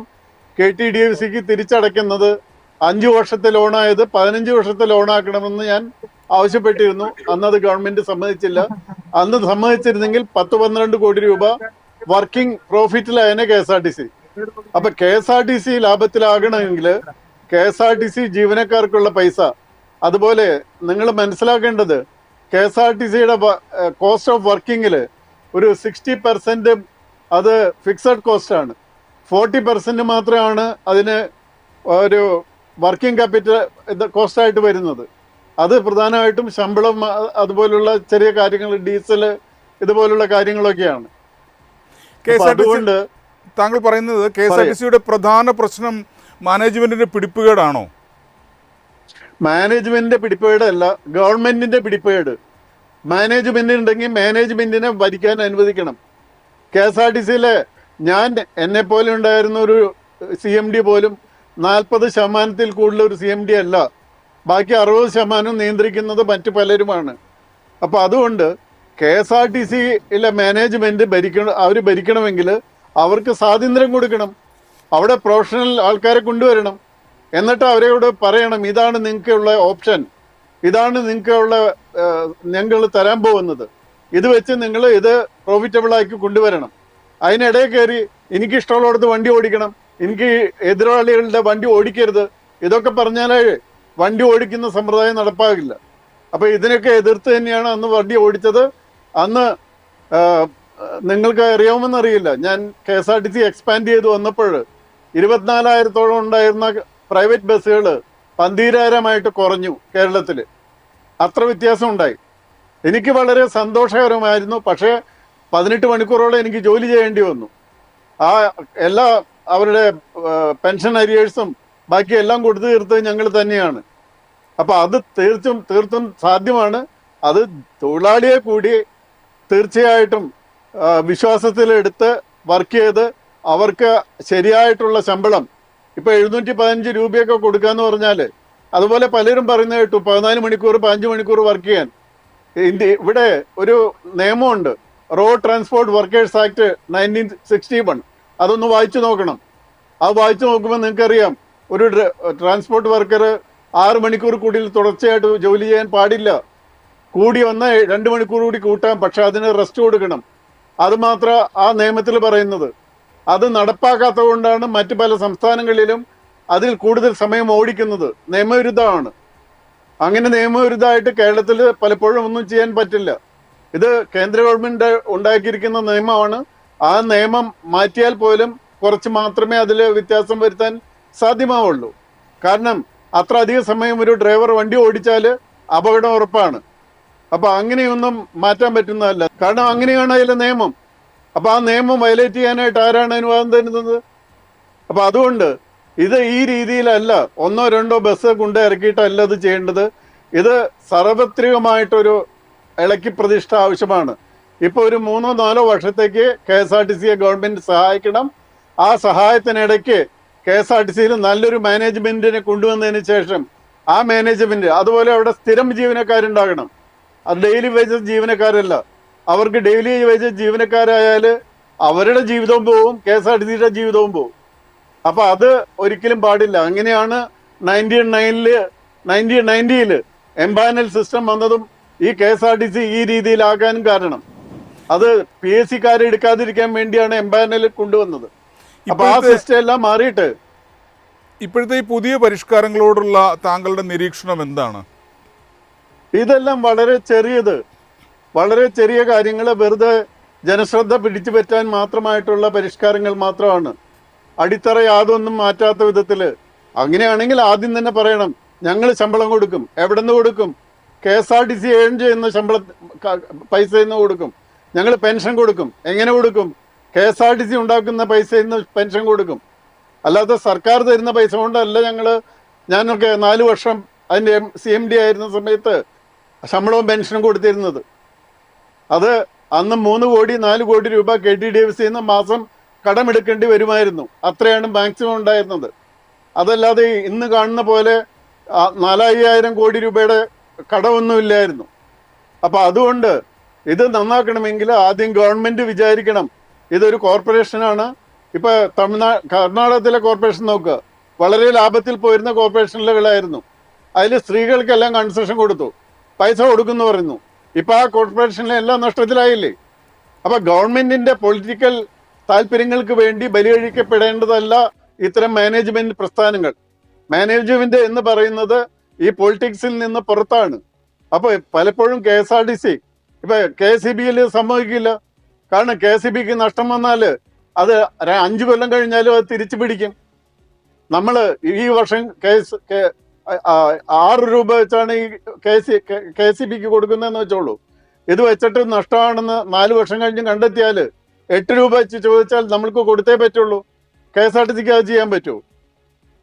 കെ ടി ഡി എഫ് സിക്ക് തിരിച്ചടയ്ക്കുന്നത് അഞ്ചു വർഷത്തെ ലോണായത് പതിനഞ്ച് വർഷത്തെ ലോണാക്കണമെന്ന് ഞാൻ ആവശ്യപ്പെട്ടിരുന്നു. അന്ന് അത് ഗവൺമെന്റ് സമ്മതിച്ചില്ല. അന്ന് സമ്മതിച്ചിരുന്നെങ്കിൽ പത്ത് പന്ത്രണ്ട് കോടി രൂപ working പ്രോഫിറ്റിലായനെ K S R T C. അപ്പൊ K S R T C ലാഭത്തിലാകണമെങ്കിൽ K S R T C ജീവനക്കാർക്കുള്ള പൈസ. അതുപോലെ നിങ്ങൾ മനസ്സിലാക്കേണ്ടത് കെ എസ് ആർ ടി സിയുടെ കോസ്റ്റ് ഓഫ് വർക്കിങ്ങിൽ ഒരു സിക്സ്റ്റി പെർസെന്റ് അത് ഫിക്സഡ് കോസ്റ്റ് ആണ്. ഫോർട്ടി പെർസെന്റ് മാത്രമാണ് അതിന് ഒരു വർക്കിംഗ് ക്യാപിറ്റൽ കോസ്റ്റായിട്ട് കോസ്റ്റ് ആയിട്ട് വരുന്നത്. അത് പ്രധാനമായിട്ടും ശമ്പളം അതുപോലുള്ള ചെറിയ കാര്യങ്ങൾ ഡീസൽ ഇതുപോലുള്ള കാര്യങ്ങളൊക്കെയാണ്. അതുകൊണ്ട് താങ്കൾ പറയുന്നത് കെ എസ് ആർ ടി സിയുടെ പ്രധാന പ്രശ്നം മാനേജ്മെന്റിന്റെ പിടിപ്പുകേടാണോ? മാനേജ്മെന്റിന്റെ പിടിപ്പേട് അല്ല ഗവൺമെന്റിന്റെ പിടിപ്പേട് മാനേജ്മെന്റ് ഉണ്ടെങ്കിൽ മാനേജ്മെന്റിനെ ഭരിക്കാൻ അനുവദിക്കണം. കെ എസ് ആർ ടി സിയിലെ ഞാൻ എന്നെ പോലെ ഉണ്ടായിരുന്ന ഒരു സി എം ഡി പോലും നാൽപ്പത് ശതമാനത്തിൽ കൂടുതൽ ഒരു സി എം ഡി അല്ല. ബാക്കി അറുപത് ശതമാനം നിയന്ത്രിക്കുന്നത് മറ്റു പലരുമാണ്. അപ്പോൾ അതുകൊണ്ട് കെ എസ് ആർ ടി സിയിലെ മാനേജ്മെന്റ് ഭരിക്കണം അവർ ഭരിക്കണമെങ്കിൽ അവർക്ക് സ്വാതന്ത്ര്യം കൊടുക്കണം. അവിടെ പ്രൊഫഷണൽ ആൾക്കാരെ കൊണ്ടുവരണം. എന്നിട്ട് അവരോട് പറയണം ഇതാണ് നിങ്ങൾക്കുള്ള ഓപ്ഷൻ. ഇതാണ് നിങ്ങൾക്കുള്ള ഞങ്ങൾ തരാൻ പോകുന്നത്. ഇത് വെച്ച് നിങ്ങൾ ഇത് പ്രോഫിറ്റബിൾ ആക്കി കൊണ്ടുവരണം. അതിനിടയിൽ കയറി എനിക്ക് ഇഷ്ടമുള്ളടത്ത് വണ്ടി ഓടിക്കണം എനിക്ക് എതിരാളികളുടെ വണ്ടി ഓടിക്കരുത്. ഇതൊക്കെ പറഞ്ഞാലേ വണ്ടി ഓടിക്കുന്ന സമ്പ്രദായം നടപ്പാകില്ല. അപ്പൊ ഇതിനൊക്കെ എതിർത്ത് തന്നെയാണ് അന്ന് വണ്ടി ഓടിച്ചത്. അന്ന് നിങ്ങൾക്ക് അറിയാമെന്നറിയില്ല ഞാൻ K S R T C expand ചെയ്ത് വന്നപ്പോൾ ഇരുപത്തിനാലായിരത്തോളം ഉണ്ടായിരുന്ന പ്രൈവറ്റ് ബസ്സുകൾ പന്തീരായിരമായിട്ട് കുറഞ്ഞു കേരളത്തിൽ അത്ര വ്യത്യാസം ഉണ്ടായി എനിക്ക് വളരെ സന്തോഷകരമായിരുന്നു. പക്ഷേ പതിനെട്ട് മണിക്കൂറോളം എനിക്ക് ജോലി ചെയ്യേണ്ടി വന്നു. ആ എല്ലാ അവരുടെ പെൻഷൻ അരിയേഴ്സും ബാക്കി എല്ലാം കൊടുത്തു തീർത്തത് ഞങ്ങൾ തന്നെയാണ്. അപ്പൊ അത് തീർച്ചും തീർത്തും സാധ്യമാണ്. അത് തൊഴിലാളിയെ കൂടി തീർച്ചയായിട്ടും വിശ്വാസത്തിലെടുത്ത് വർക്ക് ചെയ്ത് അവർക്ക് ശരിയായിട്ടുള്ള ശമ്പളം ഇപ്പൊ എഴുന്നൂറ്റി പതിനഞ്ച് രൂപയൊക്കെ കൊടുക്കാന്ന് പറഞ്ഞാൽ അതുപോലെ പലരും പറയുന്ന കേട്ടു പതിനാല് മണിക്കൂർ പതിനഞ്ച് മണിക്കൂർ വർക്ക് ചെയ്യാൻ. ഇന്ത്യ ഇവിടെ ഒരു നിയമമുണ്ട്. Road transport workers act nineteen sixty one അതൊന്ന് വായിച്ചു നോക്കണം. അത് വായിച്ചു നോക്കുമ്പോൾ നിങ്ങൾക്കറിയാം ഒരു ട്രാൻസ്പോർട്ട് വർക്കർ ആറ് മണിക്കൂർ കൂടി തുടർച്ചയായിട്ട് ജോലി ചെയ്യാൻ പാടില്ല. കൂടി വന്ന രണ്ട് മണിക്കൂർ കൂടി കൂട്ടാം പക്ഷെ അതിന് റെസ്റ്റ് കൊടുക്കണം. അത് മാത്രം ആ നിയമത്തിൽ പറയുന്നത്. അത് നടപ്പാക്കാത്തതുകൊണ്ടാണ് മറ്റു പല സംസ്ഥാനങ്ങളിലും അതിൽ കൂടുതൽ സമയം ഓടിക്കുന്നത്. നിയമവിരുദ്ധമാണ്. അങ്ങനെ നിയമവിരുദ്ധമായിട്ട് കേരളത്തിൽ പലപ്പോഴും ഒന്നും ചെയ്യാൻ പറ്റില്ല. ഇത് കേന്ദ്ര ഗവൺമെന്റ് ഉണ്ടാക്കിയിരിക്കുന്ന നിയമമാണ്. ആ നിയമം മാറ്റിയാൽ പോലും കുറച്ച് മാത്രമേ അതിൽ വ്യത്യാസം വരുത്താൻ സാധ്യമാവുള്ളൂ. കാരണം അത്ര അധികം സമയം ഒരു ഡ്രൈവർ വണ്ടി ഓടിച്ചാൽ അപകടം ഉറപ്പാണ്. അപ്പൊ അങ്ങനെയൊന്നും മാറ്റാൻ പറ്റുന്നതല്ല. കാരണം അങ്ങനെയാണ് അതിലെ നിയമം. അപ്പൊ ആ നിയമം വയലേറ്റ് ചെയ്യാനായിട്ട് ആരാണ് അനുവാദം തരുന്നത്? അപ്പൊ അതുകൊണ്ട് ഇത് ഈ രീതിയിലല്ല ഒന്നോ രണ്ടോ ബസ് കൊണ്ട് ഇറക്കിയിട്ടല്ല ഇത് ചെയ്യേണ്ടത്. ഇത് സാർവത്രികമായിട്ടൊരു ഇളക്കി പ്രതിഷ്ഠ ആവശ്യമാണ്. ഇപ്പൊ ഒരു മൂന്നോ നാലോ വർഷത്തേക്ക് കെ എസ് ആർ ടി സിയെ ഗവൺമെന്റ് സഹായിക്കണം. ആ സഹായത്തിനിടയ്ക്ക് കെ എസ് ആർ ടി സിയിൽ നല്ലൊരു മാനേജ്മെന്റിനെ കൊണ്ടുവന്നതിന് ശേഷം ആ മാനേജ്മെന്റ് അതുപോലെ അവിടെ സ്ഥിരം ജീവനക്കാരുണ്ടാകണം. അത് ഡെയിലി വേജസ് ജീവനക്കാരല്ല. അവർക്ക് ഡെയിലി വേജസ് ജീവനക്കാരായാൽ അവരുടെ ജീവിതവും പോവും കെ എസ് ആർ ടി സിയുടെ ജീവിതവും പോവും. അപ്പൊ അത് ഒരിക്കലും പാടില്ല. അങ്ങനെയാണ് നയന്റീൻ നയനിൽ നയന്റീൻ നയന്റിയിൽ എംപാനൽ സിസ്റ്റം വന്നതും ഈ K S R T C ഈ രീതിയിലാകാനും കാരണം. അത് പി എസ് സിക്കാരെ എടുക്കാതിരിക്കാൻ വേണ്ടിയാണ് എംപാനൽ കൊണ്ടുവന്നത്. അപ്പൊ ആ സിസ്റ്റം എല്ലാം മാറിയിട്ട് ഇപ്പോഴത്തെ ഈ പുതിയ പരിഷ്കാരങ്ങളോടുള്ള താങ്കളുടെ നിരീക്ഷണം എന്താണ്? ഇതെല്ലാം വളരെ ചെറിയത് വളരെ ചെറിയ കാര്യങ്ങൾ വെറുതെ ജനശ്രദ്ധ പിടിച്ചു പറ്റാൻ മാത്രമായിട്ടുള്ള പരിഷ്കാരങ്ങൾ മാത്രമാണ്. അടിത്തറ യാതൊന്നും മാറ്റാത്ത വിധത്തിൽ അങ്ങനെയാണെങ്കിൽ ആദ്യം തന്നെ പറയണം ഞങ്ങൾ ശമ്പളം കൊടുക്കും എവിടെ നിന്ന് കൊടുക്കും? K S R T C earn ചെയ്യുന്ന ശമ്പള പൈസ നിന്ന് കൊടുക്കും. ഞങ്ങൾ പെൻഷൻ കൊടുക്കും എങ്ങനെ കൊടുക്കും? K S R T C ഉണ്ടാക്കുന്ന പൈസയിൽ നിന്ന് പെൻഷൻ കൊടുക്കും. അല്ലാതെ സർക്കാർ തരുന്ന പൈസ കൊണ്ടല്ല ഞങ്ങൾ ഞാനൊക്കെ നാല് വർഷം അതിന്റെ സി എം ഡി ആയിരുന്ന സമയത്ത് ശമ്പളവും പെൻഷനും കൊടുത്തിരുന്നത്. അത് അന്ന് മൂന്ന് കോടി നാല് കോടി രൂപ കെ ടി ഡി എഫ് സിന്ന് മാസം കടമെടുക്കേണ്ടി വരുമായിരുന്നു. അത്രയാണ് മാക്സിമം ഉണ്ടായിരുന്നത്. അതല്ലാതെ ഇന്ന് കാണുന്ന പോലെ നാലായിരം കോടി രൂപയുടെ കടമൊന്നുമില്ലായിരുന്നു. അപ്പൊ അതുകൊണ്ട് ഇത് നന്നാക്കണമെങ്കിൽ ആദ്യം ഗവൺമെന്റ് വിചാരിക്കണം. ഇതൊരു കോർപ്പറേഷനാണ്. ഇപ്പൊ തമിഴ്നാട് കർണാടകത്തിലെ കോർപ്പറേഷൻ നോക്കുക വളരെ ലാഭത്തിൽ പോയിരുന്ന കോർപ്പറേഷനുകളായിരുന്നു അതിൽ സ്ത്രീകൾക്കെല്ലാം കൺസെഷൻ കൊടുത്തു. പൈസ കൊടുക്കുന്നു പറയുന്നു. ഇപ്പൊ ആ കോർപ്പറേഷനിലെ എല്ലാം നഷ്ടത്തിലായില്ലേ? അപ്പൊ ഗവൺമെന്റിന്റെ പൊളിറ്റിക്കൽ താല്പര്യങ്ങൾക്ക് വേണ്ടി ബലികഴിക്കപ്പെടേണ്ടതല്ല ഇത്തരം മാനേജ്മെന്റ് പ്രസ്ഥാനങ്ങൾ. മാനേജ്മെന്റ് എന്ന് പറയുന്നത് ഈ പൊളിറ്റിക്സിൽ നിന്ന് പുറത്താണ്. അപ്പൊ പലപ്പോഴും K S R T C ഇപ്പൊ കെ സി ബിയിൽ സംഭവിക്കില്ല. കാരണം കെ സി ബിക്ക് നഷ്ടം വന്നാൽ അത് അഞ്ചു കൊല്ലം കഴിഞ്ഞാലും അത് തിരിച്ചു പിടിക്കും നമ്മൾ ഈ വർഷം കെ എസ് കെ- ആ- ആ- ആറ് രൂപ വെച്ചാണ് ഈ കെ സി കെ സി ബിക്ക് കൊടുക്കുന്നതെന്ന് വെച്ചോളൂ. ഇത് വെച്ചിട്ട് നഷ്ടമാണെന്ന് നാല് വർഷം കഴിഞ്ഞ് കണ്ടെത്തിയാൽ എട്ട് രൂപ വെച്ച് ചോദിച്ചാൽ നമ്മൾക്ക് കൊടുത്തേ പറ്റുള്ളൂ. കെ എസ് ആർ ടി സിക്ക് അത് ചെയ്യാൻ പറ്റൂ.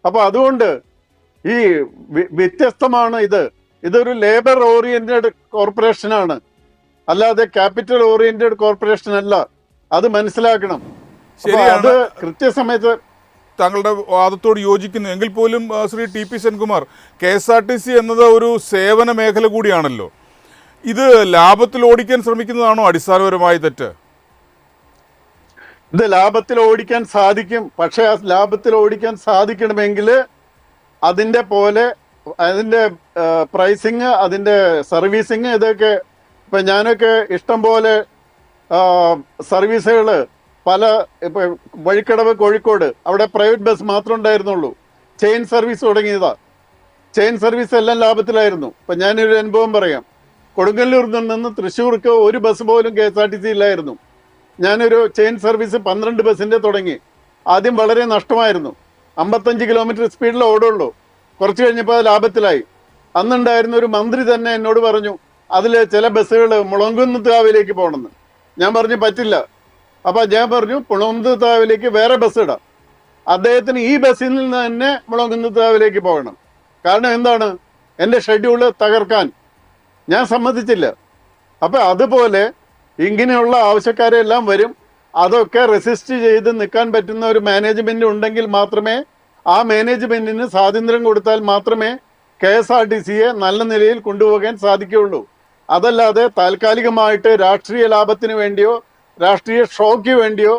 അപ്പൊ അതുകൊണ്ട് ഈ വ്യത്യസ്തമാണ് ഇത്. ഇതൊരു ലേബർ ഓറിയന്റഡ് കോർപ്പറേഷനാണ് അല്ലാതെ ക്യാപിറ്റൽ ഓറിയന്റഡ് കോർപ്പറേഷൻ അല്ല. അത് മനസ്സിലാക്കണം. അത് കൃത്യസമയത്ത് താങ്കളുടെ വാദത്തോട് യോജിക്കുന്നു. എങ്കിൽ പോലും Shri T P Senkumar K S R T C എന്നത് ഒരു സേവന മേഖല കൂടിയാണല്ലോ. ഇത് ലാഭത്തിൽ ഓടിക്കാൻ ശ്രമിക്കുന്നതാണോ അടിസ്ഥാനപരമായ തെറ്റ്? ഇത് ലാഭത്തിൽ ഓടിക്കാൻ സാധിക്കും. പക്ഷെ ആ ലാഭത്തിൽ ഓടിക്കാൻ സാധിക്കണമെങ്കിൽ അതിന്റെ പോലെ അതിന്റെ പ്രൈസിങ് അതിന്റെ സർവീസിങ് ഇതൊക്കെ ഇപ്പൊ ഞാനൊക്കെ ഇഷ്ടം പോലെ സർവീസുകൾ പല ഇപ്പൊ വഴിക്കടവ് കോഴിക്കോട് അവിടെ പ്രൈവറ്റ് ബസ് മാത്രം ഉണ്ടായിരുന്നുള്ളൂ. ചെയിൻ സർവീസ് തുടങ്ങിയതാ. ചെയിൻ സർവീസ് എല്ലാം ലാഭത്തിലായിരുന്നു. ഇപ്പൊ ഞാനൊരു അനുഭവം പറയാം. കൊടുങ്ങല്ലൂരിൽ നിന്ന് തൃശ്ശൂർക്ക് ഒരു ബസ് പോലും K S R T C ഇല്ലായിരുന്നു. ഞാനൊരു ചെയിൻ സർവീസ് പന്ത്രണ്ട് ബസ്സിന്റെ തുടങ്ങി. ആദ്യം വളരെ നഷ്ടമായിരുന്നു. അമ്പത്തഞ്ച് കിലോമീറ്റർ സ്പീഡിൽ ഓടുള്ളൂ. കുറച്ച് കഴിഞ്ഞപ്പോൾ ലാഭത്തിലായി. അന്നുണ്ടായിരുന്ന ഒരു മന്ത്രി തന്നെ എന്നോട് പറഞ്ഞു അതിൽ ചില ബസ്സുകൾ മുളങ്കുന്നത്താവിലേക്ക് പോകണമെന്ന് ഞാൻ പറഞ്ഞു പറ്റില്ല. അപ്പൊ ഞാൻ പറഞ്ഞു മുളങ്കുന്നത്താവിലേക്ക് വേറെ ബസ് ഇടാം. അദ്ദേഹത്തിന് ഈ ബസ്സിൽ നിന്ന് തന്നെ മുളങ്കുന്നത്താവിലേക്ക് പോകണം. കാരണം എന്താണ്? എന്റെ ഷെഡ്യൂൾ തകർക്കാൻ. ഞാൻ സമ്മതിച്ചില്ല. അപ്പൊ അതുപോലെ ഇങ്ങനെയുള്ള ആവശ്യക്കാരെല്ലാം വരും. അതൊക്കെ റെസിസ്റ്റ് ചെയ്ത് നിൽക്കാൻ പറ്റുന്ന ഒരു മാനേജ്മെന്റ് ഉണ്ടെങ്കിൽ മാത്രമേ ആ മാനേജ്മെന്റിന് സ്വാതന്ത്ര്യം കൊടുത്താൽ മാത്രമേ കെ എസ് ആർ ടി സിയെ നല്ല നിലയിൽ കൊണ്ടുപോകാൻ സാധിക്കുകയുള്ളൂ. അതല്ലാതെ താൽക്കാലികമായിട്ട് രാഷ്ട്രീയ ലാഭത്തിന് വേണ്ടിയോ രാഷ്ട്രീയ ഷോയ്ക്ക് വേണ്ടിയോ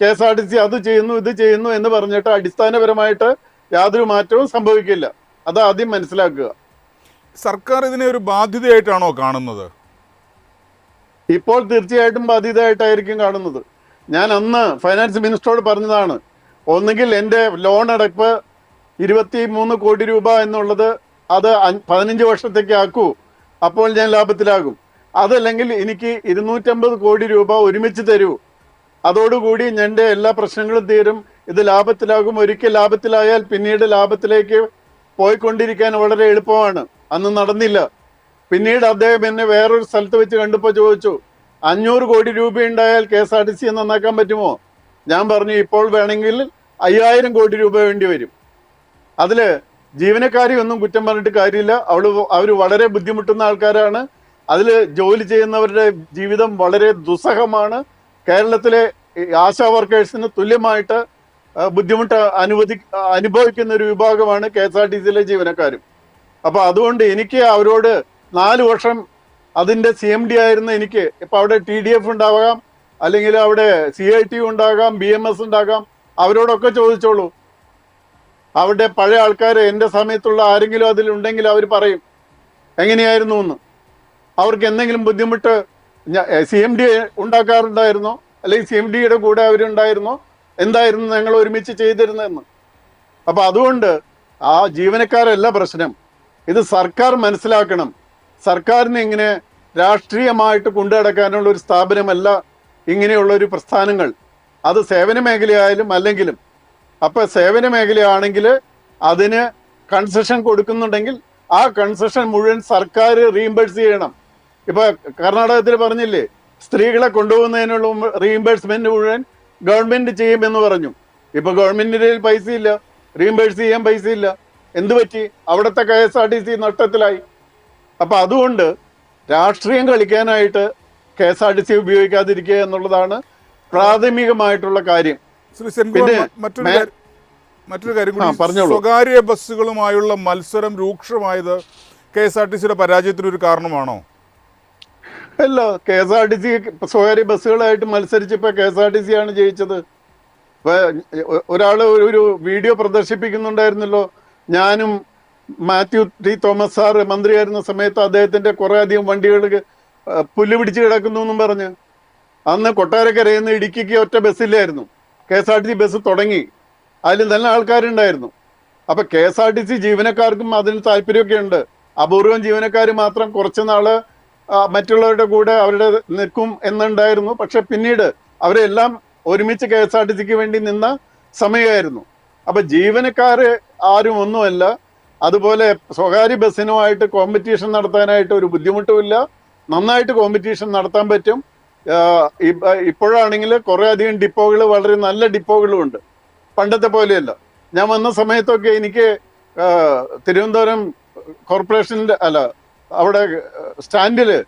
K S R T C അത് ചെയ്യുന്നു ഇത് ചെയ്യുന്നു എന്ന് പറഞ്ഞിട്ട് അടിസ്ഥാനപരമായിട്ട് യാതൊരു മാറ്റവും സംഭവിക്കില്ല. അത് ആദ്യം മനസ്സിലാക്കുക. സർക്കാർ ഇതിനെ ഒരു ബാധ്യതയായിട്ടാണോ കാണുന്നത്? ഇപ്പോൾ തീർച്ചയായിട്ടും ബാധ്യതയായിട്ടായിരിക്കും കാണുന്നത്. ഞാൻ അന്ന് ഫൈനാൻസ് മിനിസ്റ്ററോട് പറഞ്ഞതാണ് ഒന്നുകിൽ എന്റെ ലോൺ അടപ്പ് ഇരുപത്തി മൂന്ന് കോടി രൂപ എന്നുള്ളത് അത് പതിനഞ്ച് വർഷത്തേക്ക് ആക്കൂ അപ്പോൾ ഞാൻ ലാഭത്തിലാകും. അതല്ലെങ്കിൽ എനിക്ക് ഇരുന്നൂറ്റമ്പത് കോടി രൂപ ഒരുമിച്ച് തരൂ. അതോടുകൂടി എന്റെ എല്ലാ പ്രശ്നങ്ങളും തീരും. ഇത് ലാഭത്തിലാകും. ഒരിക്കൽ ലാഭത്തിലായാൽ പിന്നീട് ലാഭത്തിലേക്ക് പോയിക്കൊണ്ടിരിക്കാൻ വളരെ എളുപ്പമാണ്. അന്ന് നടന്നില്ല. പിന്നീട് അദ്ദേഹം എന്നെ വേറൊരു സ്ഥലത്ത് വെച്ച് കണ്ടപ്പോൾ ചോദിച്ചു അഞ്ഞൂറ് കോടി രൂപ ഉണ്ടായാൽ K S R T C നന്നാക്കാൻ പറ്റുമോ? ഞാൻ പറഞ്ഞു ഇപ്പോൾ വേണമെങ്കിൽ അയ്യായിരം കോടി രൂപ വേണ്ടി വരും. അതിൽ ജീവനക്കാരി ഒന്നും കുറ്റം പറഞ്ഞിട്ട് കാര്യമില്ല. അവൾ അവർ വളരെ ബുദ്ധിമുട്ടുന്ന ആൾക്കാരാണ്. അതിൽ ജോലി ചെയ്യുന്നവരുടെ ജീവിതം വളരെ ദുസ്സഹമാണ്. കേരളത്തിലെ ആശാ വർക്കേഴ്സിന് തുല്യമായിട്ട് ബുദ്ധിമുട്ട് അനുവദി അനുഭവിക്കുന്ന ഒരു വിഭാഗമാണ് കെ എസ് ആർ ടി സിയിലെ ജീവനക്കാരും. അപ്പൊ അതുകൊണ്ട് എനിക്ക് അവരോട് നാല് വർഷം അതിന്റെ സി എം ഡി ആയിരുന്ന എനിക്ക്. ഇപ്പൊ അവിടെ ടി ഡി എഫ് ഉണ്ടാകാം അല്ലെങ്കിൽ അവിടെ സി ഐ ടി ഉണ്ടാകാം ബി എം എസ് ഉണ്ടാകാം അവരോടൊക്കെ ചോദിച്ചോളൂ. അവിടെ പഴയ ആൾക്കാർ എന്റെ സമയത്തുള്ള ആരെങ്കിലും അതിലുണ്ടെങ്കിൽ അവർ പറയും എങ്ങനെയായിരുന്നു എന്ന്. അവർക്ക് എന്തെങ്കിലും ബുദ്ധിമുട്ട് സി എം ഡി ഉണ്ടാക്കാറുണ്ടായിരുന്നോ? അല്ലെങ്കിൽ സി എം ഡിയുടെ കൂടെ അവരുണ്ടായിരുന്നോ? എന്തായിരുന്നു ഞങ്ങൾ ഒരുമിച്ച് ചെയ്തിരുന്നതെന്ന്? അപ്പൊ അതുകൊണ്ട് ആ ജീവനക്കാരല്ല പ്രശ്നം. ഇത് സർക്കാർ മനസ്സിലാക്കണം. സർക്കാരിനെ ഇങ്ങനെ രാഷ്ട്രീയമായിട്ട് കൊണ്ടുനടക്കാനുള്ള ഒരു സ്ഥാപനമല്ല ഇങ്ങനെയുള്ള ഒരു പ്രസ്ഥാനങ്ങൾ. അത് സേവന മേഖലയായാലും അല്ലെങ്കിലും. അപ്പൊ സേവന മേഖലയാണെങ്കിൽ അതിന് കൺസെഷൻ കൊടുക്കുന്നുണ്ടെങ്കിൽ ആ കൺസെഷൻ മുഴുവൻ സർക്കാർ റീഇംബേഴ്സ് ചെയ്യണം. ഇപ്പൊ കർണാടകത്തിൽ പറഞ്ഞില്ലേ സ്ത്രീകളെ കൊണ്ടുപോകുന്നതിനുള്ള റീഇംബേഴ്സ്മെന്റ് മുഴുവൻ ഗവൺമെന്റ് ചെയ്യുമെന്ന് പറഞ്ഞു. ഇപ്പൊ ഗവൺമെന്റിന്റെ കയ്യിൽ പൈസ ഇല്ല റീഇംബേഴ്സ് ചെയ്യാൻ പൈസ ഇല്ല. എന്ത് പറ്റി? അവിടുത്തെ K S R T C നഷ്ടത്തിലായി. അപ്പൊ അതുകൊണ്ട് രാഷ്ട്രീയം കളിക്കാനായിട്ട് K S R T C ഉപയോഗിക്കാതിരിക്കുക എന്നുള്ളതാണ് പ്രാഥമികമായിട്ടുള്ള കാര്യം. പിന്നെ മറ്റൊരു കാര്യം- മറ്റൊരു കാര്യം കൂടി. സ്വകാര്യ ബസ്സുകളുമായുള്ള മത്സരം രൂക്ഷമായത് കെ എസ് ആർ ടി സിയുടെ പരാജയത്തിനൊരു കാരണമാണോ? അല്ല K S R T C സ്വകാര്യ ബസ്സുകളായിട്ട് മത്സരിച്ച് ഇപ്പൊ K S R T C ആണ് ജയിച്ചത്. ഒരാൾ ഒരു വീഡിയോ പ്രദർശിപ്പിക്കുന്നുണ്ടായിരുന്നല്ലോ. ഞാനും മാത്യു ടി തോമസ് സാർ മന്ത്രിയായിരുന്ന സമയത്ത് അദ്ദേഹത്തിന്റെ കുറെ അധികം വണ്ടികൾ പുല്ല് പിടിച്ച് കിടക്കുന്നു എന്നും പറഞ്ഞ്. അന്ന് കൊട്ടാരക്കരയിൽ നിന്ന് ഇടുക്കിക്ക് ഒറ്റ ബസ്സില്ലായിരുന്നു. K S R T C bus തുടങ്ങി. അതിൽ നല്ല ആൾക്കാരുണ്ടായിരുന്നു. അപ്പൊ K S R T C ജീവനക്കാർക്കും അതിന് താല്പര്യമൊക്കെ ഉണ്ട്. അപൂർവം ജീവനക്കാർ മാത്രം കുറച്ച് നാൾ മറ്റുള്ളവരുടെ കൂടെ അവരുടെ നിൽക്കും എന്നുണ്ടായിരുന്നു. പക്ഷെ പിന്നീട് അവരെല്ലാം ഒരുമിച്ച് കെ എസ് ആർ ടി സിക്ക് വേണ്ടി നിന്ന സമയമായിരുന്നു. അപ്പൊ ജീവനക്കാര് ആരും ഒന്നുമല്ല. അതുപോലെ സ്വകാര്യ ബസ്സിനുമായിട്ട് കോമ്പറ്റീഷൻ നടത്താനായിട്ട് ഒരു ബുദ്ധിമുട്ടുമില്ല. നന്നായിട്ട് കോമ്പറ്റീഷൻ നടത്താൻ പറ്റും. ഇപ്പോഴാണെങ്കിൽ കുറെ അധികം ഡിപ്പോകൾ വളരെ നല്ല ഡിപ്പോകളും ഉണ്ട്. പണ്ടത്തെ പോലെയല്ല. ഞാൻ വന്ന സമയത്തൊക്കെ എനിക്ക് തിരുവനന്തപുരം കോർപ്പറേഷന്റെ അല്ല അവിടെ സ്റ്റാൻഡിൽ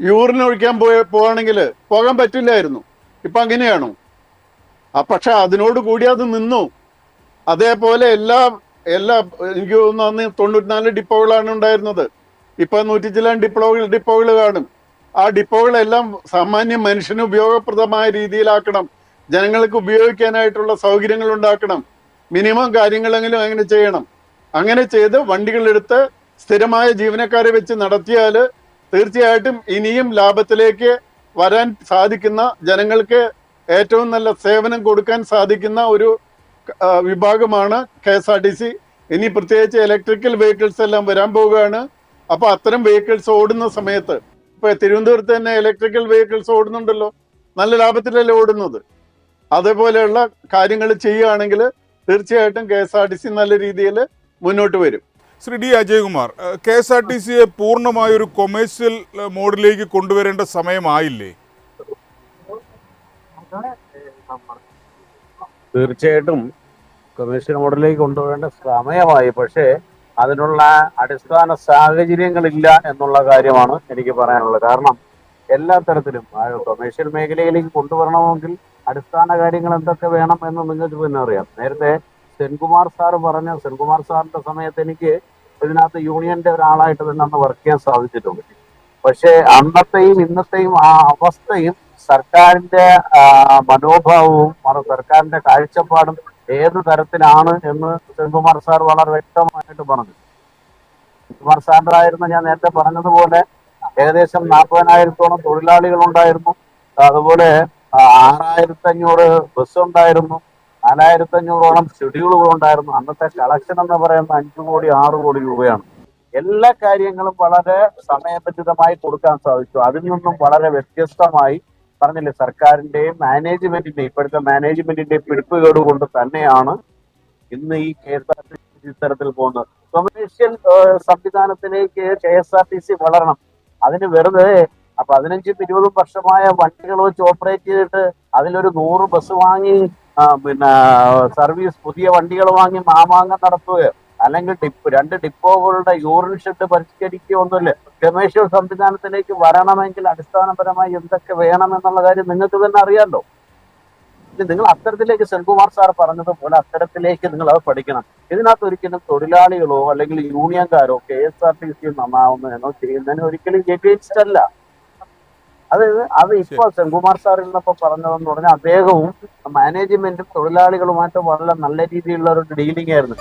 യൂറിൻ ഒഴിക്കാൻ പോയ പോവാണെങ്കിൽ പോകാൻ പറ്റില്ലായിരുന്നു. ഇപ്പൊ അങ്ങനെയാണോ? ആ പക്ഷെ അതിനോട് കൂടി അത് നിന്നു. അതേപോലെ എല്ലാ എല്ലാ എനിക്ക് തോന്നുന്നു അന്ന് തൊണ്ണൂറ്റിനാല് ഡിപ്പോകളാണ് ഉണ്ടായിരുന്നത്. ഇപ്പൊ നൂറ്റി ചില ഡിപ്പോകൾ ഡിപ്പോകൾ കാണും. ആ ഡിപ്പോകളെല്ലാം സാമാന്യ മനുഷ്യന് ഉപയോഗപ്രദമായ രീതിയിലാക്കണം. ജനങ്ങൾക്ക് ഉപയോഗിക്കാനായിട്ടുള്ള സൗകര്യങ്ങൾ ഉണ്ടാക്കണം. മിനിമം കാര്യങ്ങളെങ്കിലും അങ്ങനെ ചെയ്യണം. അങ്ങനെ ചെയ്ത് വണ്ടികളെടുത്ത് സ്ഥിരമായ ജീവനക്കാരെ വെച്ച് നടത്തിയാൽ തീർച്ചയായിട്ടും ഇനിയും ലാഭത്തിലേക്ക് വരാൻ സാധിക്കുന്ന ജനങ്ങൾക്ക് ഏറ്റവും നല്ല സേവനം കൊടുക്കാൻ സാധിക്കുന്ന ഒരു വിഭാഗമാണ് K S R T C. ഇനി പ്രത്യേകിച്ച് ഇലക്ട്രിക്കൽ വെഹിക്കിൾസ് എല്ലാം വരാൻ പോവുകയാണ്. അപ്പൊ അത്തരം വെഹിക്കിൾസ് ഓടുന്ന സമയത്ത് ഇപ്പൊ തിരുവനന്തപുരത്ത് തന്നെ ഇലക്ട്രിക്കൽ വെഹിക്കിൾസ് ഓടുന്നുണ്ടല്ലോ. നല്ല ലാഭത്തിലല്ലേ ഓടുന്നത്? അതേപോലെയുള്ള കാര്യങ്ങൾ ചെയ്യുകയാണെങ്കിൽ തീർച്ചയായിട്ടും K S R T C നല്ല രീതിയിൽ മുന്നോട്ട് വരും. Shri D Ajaykumar K S R T സിയെ പൂർണമായ ഒരു കൊമേഴ്സ്യൽ മോഡിലേക്ക് കൊണ്ടുവരേണ്ട സമയമായില്ലേ? തീർച്ചയായിട്ടും കൊമേഴ്സ്യൽ മോഡിലേക്ക് കൊണ്ടുവരേണ്ട സമയമായി പക്ഷേ അതിനുള്ള അടിസ്ഥാന സാഹചര്യങ്ങളില്ല എന്നുള്ള കാര്യമാണ് എനിക്ക് പറയാനുള്ളത്. കാരണം എല്ലാ തരത്തിലും ആ കൊമേഴ്ഷ്യൽ മേഖലയിലേക്ക് കൊണ്ടുവരണമെങ്കിൽ അടിസ്ഥാന കാര്യങ്ങൾ എന്തൊക്കെ വേണം എന്ന് നിങ്ങൾക്ക് പിന്നെ അറിയാം. നേരത്തെ സെൻകുമാർ സാർ പറഞ്ഞ സെൻകുമാർ സാറിന്റെ സമയത്ത് എനിക്ക് ഇതിനകത്ത് യൂണിയന്റെ ഒരാളായിട്ട് തന്നെ അന്ന് വർക്ക് ചെയ്യാൻ സാധിച്ചിട്ടുണ്ട്. പക്ഷേ അന്നത്തെയും ഇന്നത്തെയും ആ അവസ്ഥയും സർക്കാരിന്റെ മനോഭാവവും സർക്കാരിന്റെ കാഴ്ചപ്പാടും ഏത് തരത്തിലാണ് എന്ന് സെൻകുമാർ സാർ വളരെ വ്യക്തമായിട്ട് പറഞ്ഞു. സെൻകുമാർ സാറിനായിരുന്നു ഞാൻ നേരത്തെ പറഞ്ഞതുപോലെ ഏകദേശം നാൽപ്പതിനായിരത്തോളം തൊഴിലാളികൾ ഉണ്ടായിരുന്നു അതുപോലെ ആറായിരത്തി അഞ്ഞൂറ് ബസ് ഉണ്ടായിരുന്നു നാലായിരത്തി അഞ്ഞൂറോളം ഷെഡ്യൂളുകൾ ഉണ്ടായിരുന്നു അന്നത്തെ കളക്ഷൻ എന്ന് പറയുന്നത് അഞ്ചു കോടി ആറ് കോടി രൂപയാണ്. എല്ലാ കാര്യങ്ങളും വളരെ സമയബന്ധിതമായി കൊടുക്കാൻ സാധിച്ചു. അതിൽ നിന്നും വളരെ വ്യത്യസ്തമായി പറഞ്ഞില്ലേ സർക്കാരിന്റെയും മാനേജ്മെന്റിന്റെയും ഇപ്പോഴത്തെ മാനേജ്മെന്റിന്റെയും പിടിപ്പുകേട് കൊണ്ട് തന്നെയാണ് ഇന്ന് ഈ K S R T C തരത്തിൽ പോകുന്നത്. കൊമേഴ്ഷ്യൽ സംവിധാനത്തിലേക്ക് K S R T C വളരണം. അതിന് വെറുതെ പതിനഞ്ചും ഇരുപതും വർഷമായ വണ്ടികൾ വെച്ച് ഓപ്പറേറ്റ് ചെയ്തിട്ട് അതിലൊരു നൂറ് ബസ് വാങ്ങി പിന്നെ സർവീസ് പുതിയ വണ്ടികൾ വാങ്ങി മാമാങ്കം നടത്തുകയോ അല്ലെങ്കിൽ ഡിപ്പ് രണ്ട് ഡിപ്പോകളുടെ യൂറിൻ ഷെഡ് പരിഷ്കരിക്കുകയോ ഒന്നുമില്ല. കമേഴ്ഷ്യൽ സംവിധാനത്തിലേക്ക് വരണമെങ്കിൽ അടിസ്ഥാനപരമായി എന്തൊക്കെ വേണം എന്നുള്ള കാര്യം നിങ്ങൾക്ക് തന്നെ അറിയാമല്ലോ നിങ്ങൾ അത്തരത്തിലേക്ക് സെൻകുമാർ സാർ പറഞ്ഞതുപോലെ അത്തരത്തിലേക്ക് നിങ്ങൾ അത് പഠിക്കണം. ഇതിനകത്ത് ഒരിക്കലും തൊഴിലാളികളോ അല്ലെങ്കിൽ യൂണിയൻകാരോ K S R T C നന്നാവുന്നതിനോ ചെയ്യുന്നതിനോ ഒരിക്കലും എഗേൻസ്റ്റ് അല്ല അത് അത് ഇപ്പൊ സെൻകുമാർ സാർ ഇന്നിപ്പോ പറഞ്ഞതെന്ന് പറഞ്ഞാൽ അദ്ദേഹവും മാനേജ്മെന്റും തൊഴിലാളികളുമായിട്ട് വളരെ നല്ല രീതിയിലുള്ള ഒരു ഡീലിംഗ് ആയിരുന്നു.